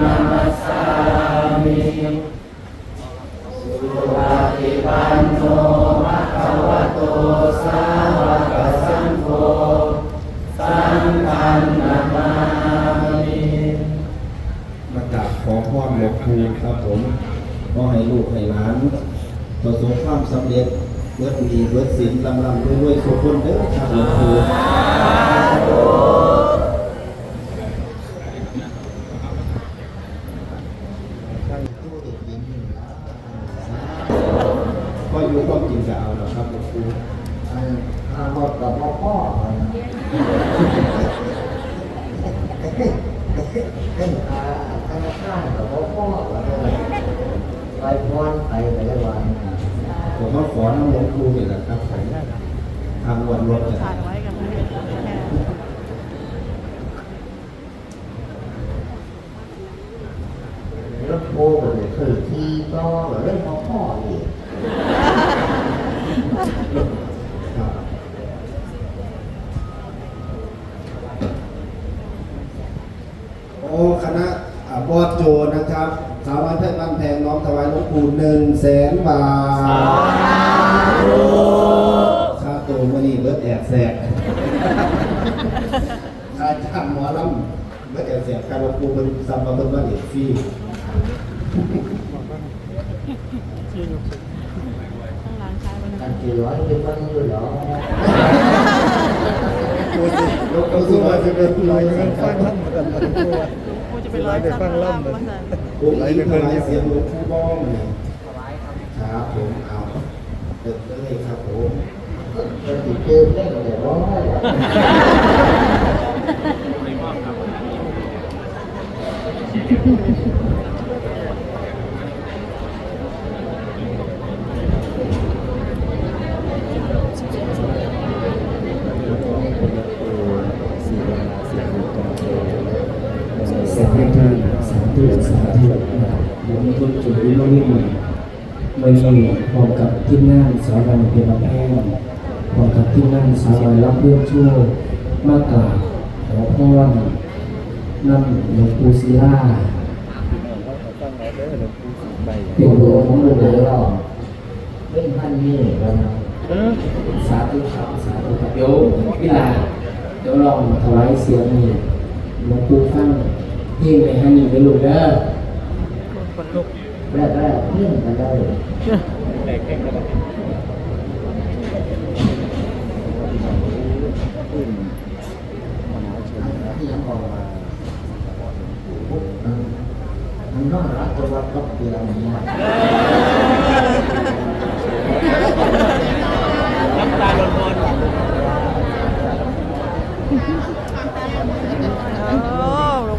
นามัสสามิสุปฏิปันโนภะคะวะโตสาวกสังโฆสังฆังนามามิมากราบขอหลวงปู่ครับผมขอให้ลูกให้หลานประสบความสำเร็จเบิดมีเบิดสินลำลำรวยๆสุขคนเด้อครับหลวงปู่ก็อยู่ก็กินจะเอาแล้วครับหลวงปู่ อันข้าวหมดกับพ่อพ่อเป็นอา ธนาคารกับพ่อพ่อไปพรไปไปได้วันผมก็ขอน้ำหลวงปู่นี่แหละครับผมทางวันรถจะถ่ยไว้กันแค่รถโบกเลยคือที่ก็เรื่อ บอดโจนะครับสาวน้อยเพชรบ้านแพงน้อมถวายหลวงปู่หนึ่งแสนบาทค่าตัวมื่อนี้เบิร์ดแอบแสกค่าจ้างหมอลำเบิร์ดแอบแสกค่าหลวงปู่เป็นซัมมาเป็นบ้านเอกฟรีข้างหลังใช้มันกันกี่ร้อยเป็นวันอยู่หรอ หลวงปู่สุวรรณจะเป็นร้อยสังฆากูจะไปร้อยสักล่ำมาใส่ผมอีกถวายเสียงหลวงปู่บ้องนี่ครับผมเอาเด็ดเลยครับผมจะติดเจอเล่นแต่ร้อ ยสาธุสาธุสาธุผมทุนจุดวิโรวิมไม่มีพร้อมกับทีมงานสาวน้อยเป็นแพงพร้อมกับทีมงานสาวน้อยรับเพื่อนชั่วมากกราบขอพรนั่นหลวงปู่ศิลาเป็นหลวงของหลวงเดี๋ยวปู่เราเล่นพันนี่กันนะสาธุครับสาธุครับเดี๋ยวพี่ลาเดี๋ยวลองถวายเสียงนี่หลวงปู่ฟัง เพลงในฮันนี่ไปลูกเด้อคนลุกแรกแรกเล่นกันได้ที่ยังออกมาปุ๊บมันต้องรักตัวกับเดียวนี้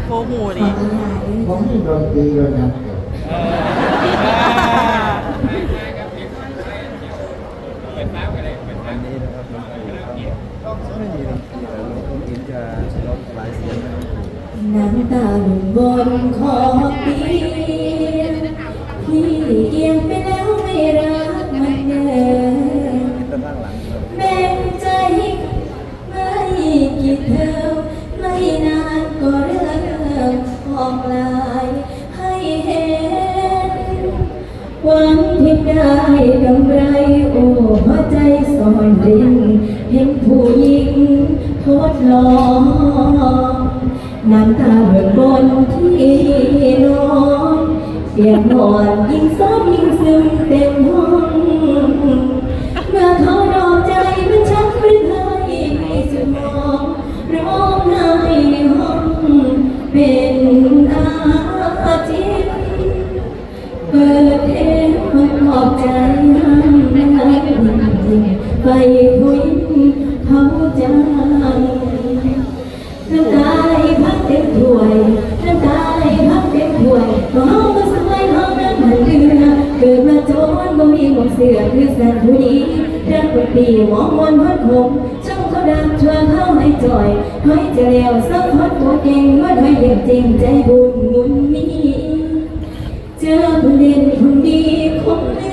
โอ้ หลวงปู่ผมนี่โดนตีเลยนะน้ำตาหนุ่มบนขอบเตียงพี่เอียงไปแล้วไม่รัก กำไรโอ้หัวใจสอนรินเห็นผู้หญิงทดลองน้ำตาเบิกบนที่นอนเสียงนอนยิ่งซ้ำยิ่งซึมเต็มห้องเมื่อเขาดอกใจมันชักไม่เคยในสมองร้องไห้ในห้องเป็น ไปคุยเขาจังน้ำตาไหลพักเต็มถ้วยน้ำตาไหลพักเต็มถ้วยก็เฮาก็สบายเฮานั้นมันเดือเกิดมาจนบ่มีหมองเสือคือสันผู้นี้รักคนดีมองมนพัดคมช่างเขาดังชวนเขาให้จ่อยให้จะแล้วสักคนตัวเก่งว่าให้อย่างจริงใจบุญมุนมีเจอคนเด่นคนดีคงลื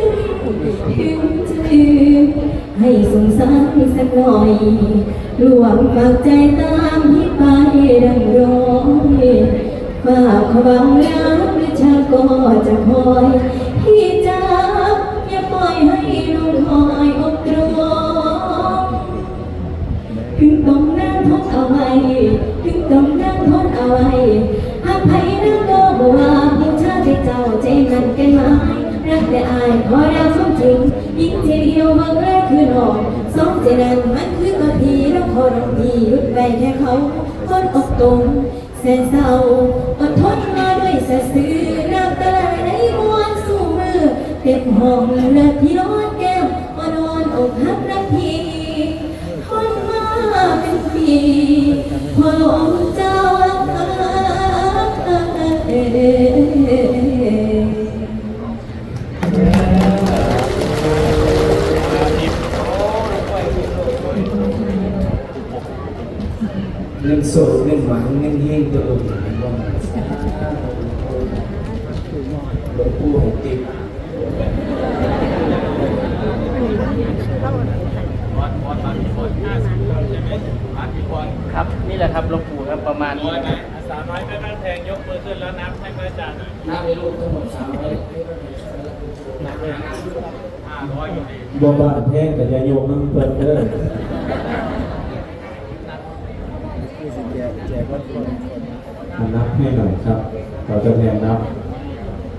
มถึงจะลืม ให้สงสารสักหน่อยรวมฝากใจตามที่ไปดังร้อยฝากหวังแล้วประชาก็จะคอยพี่จ๋าอย่าปล่อยให้น้องคอยอกรองถึงต้องนั่งทนเอาไว้ถึงต้องนั่งทนเอาไว้หากไผนั่งก็บอกว่าผู้ชายที่เจ้าใจมันกันไหมรักแต่อายขอรั จนั้นมันคือตัวพีเราขอร้องพีหยุดไว้แค่เขาคนอกตรงแสนเศร้าอดทนมาด้วยสะซื้อน้ำตาไหลในมวนสู่มือเต็มห้องเลือดที่ร้อนแก้มอ่อนอ่อนอกหักรักพีทนมาเป็นปีพอลงใจ เป็นว่ามันหลวงปู่ให้ติดครับ นี่แหละครับหลวงปู่ครับประมาณนี้นะครับสาวน้อยแม่บ้านแพงยกมือขึ้นแล้วนับให้พระอาจารย์น้ำในลูกทั้งหมดสามร้อยห้าร้อยอยู่ดีบ่บาดแท้แต่ยาโยมน้ำเพิ่นเด้อแจกวัดคน มานับให้หน่อยครับเราจะแทนนับ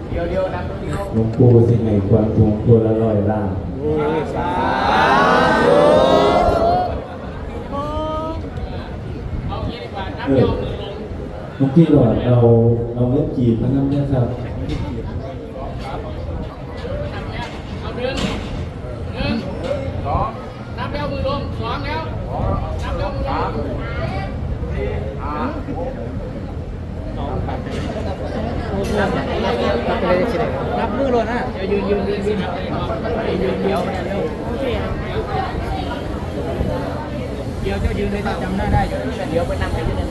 เดี๋ยวเดี๋ยวนับเดี๋ยวหลวงปู่สิให้ควรทวงตัวละร้อยล้านเออเมื่อกี้หลอดเราเราเล่นกีบพนันเนี่ยครับ นับแล้วมือลงสองแล้วนับแล้วมือลง นับมือเลยนะเดี๋ยวยืนยืนยืนยืนยืนเดียวเดี๋ยวเดี๋ยวเจ้ายืนเลยจำหน้าได้เดี๋ยวไปนั่งไปยืนนั่น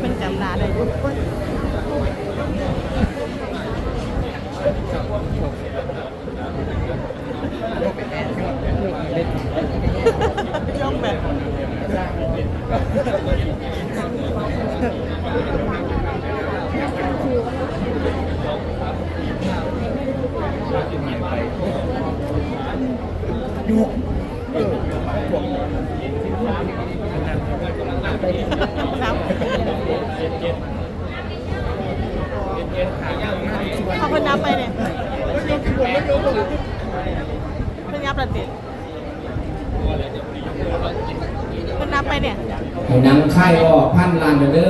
เป็นจำหนาได้ยุบยกแบบ ครับเอาเพิ่นนับ ไปเนี่ยเพิ่นนับละติเป็นนับไปเนี่ยให้นังค่ายออกพันล้านเด้อ